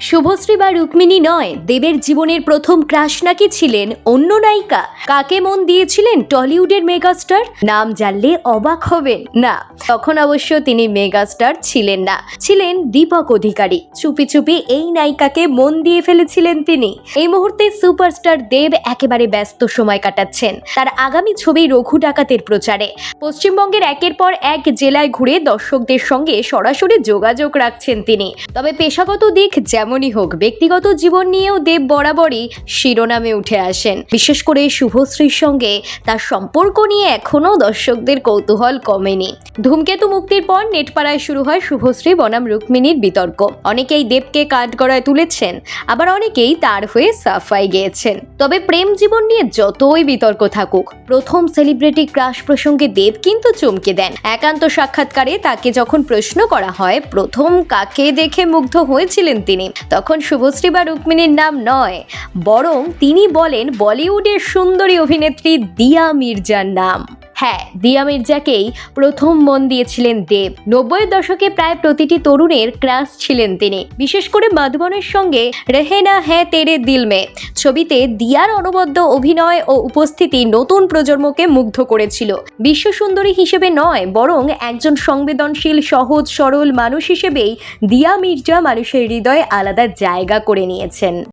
শুভশ্রী বা রুক্মিণী নয়, দেবের জীবনের প্রথম ক্রাশ নাকি ছিলেন অন্য নায়িকা? কাকে মন দিয়েছিলেন টলিউডের মেগাস্টার? নাম জানলে অবাক হবেন। না তখন অবশ্য তিনি মেগাস্টার ছিলেন না। ছিলেন দীপক অধিকারী। চুপি চুপি এই নায়িকাকে মন দিয়ে ফেলেছিলেন তিনি। এই মুহূর্তে সুপারস্টার দেব একেবারে ব্যস্ত সময় কাটাচ্ছেন। তার আগামী ছবি রঘু ডাকাতের প্রচারে। পশ্চিমবঙ্গের একের পর এক জেলায় ঘুরে দর্শকদের সঙ্গে সরাসরি যোগাযোগ রাখছেন তিনি। তবে পেশাগত দিক যেমনই হোক, ব্যক্তিগত জীবন নিয়েও দেব বরাবরই শিরোনামে উঠে আসেন। বিশেষ করে শুভশ্রীর সঙ্গে তার সম্পর্ক নিয়ে এখনও দর্শকদের কৌতূহল কমেনি। ধূমকেতু মুক্তির পর নেটপাড়ায় শুরু হয় শুভশ্রী, বনাম, রুক্মিণীর বিতর্ক। অনেকেই দেবকে কাঠগড়ায় তুলেছেন, আবার অনেকেই তার হয়ে সাফাই গেয়েছেন। তবে প্রেম জীবন নিয়ে যতই বিতর্ক থাকুক, প্রথম সেলিব্রিটি ক্রাশ প্রসঙ্গে দেব কিন্তু চমকে দেন। একান্ত সাক্ষাৎকারে তাকে যখন প্রশ্ন করা হয়, প্রথম কাকে দেখে মুগ্ধ হয়েছিলেন তিনি? তখন শুভশ্রী বা রুক্মিণীর নাম নয়, বরং তিনি বলেন বলিউডের সুন্দরী অভিনেত্রী দিয়া মির্জার নাম। হ্যাঁ দিয়া মির্জাকেই প্রথম মন দিয়েছিলেন দেব। নব্বইয়ের দশকে প্রায় প্রতিটি তরুণের ক্রাশ ছিলেন তিনি। বিশেষ করে মাধবনের সঙ্গে রেহেনা হ্যাঁ তেরে দিল মে। ছবিতে দিয়ার অনবদ্য অভিনয় ও উপস্থিতি নতুন প্রজন্মকে মুগ্ধ করেছিল। বিশ্ব সুন্দরী হিসেবে নয়, বরং একজন সংবেদনশীল, সহজ, সরল মানুষ হিসেবেই দিয়া মির্জা মানুষের হৃদয়ে আলাদা জায়গা করে নিয়েছেন।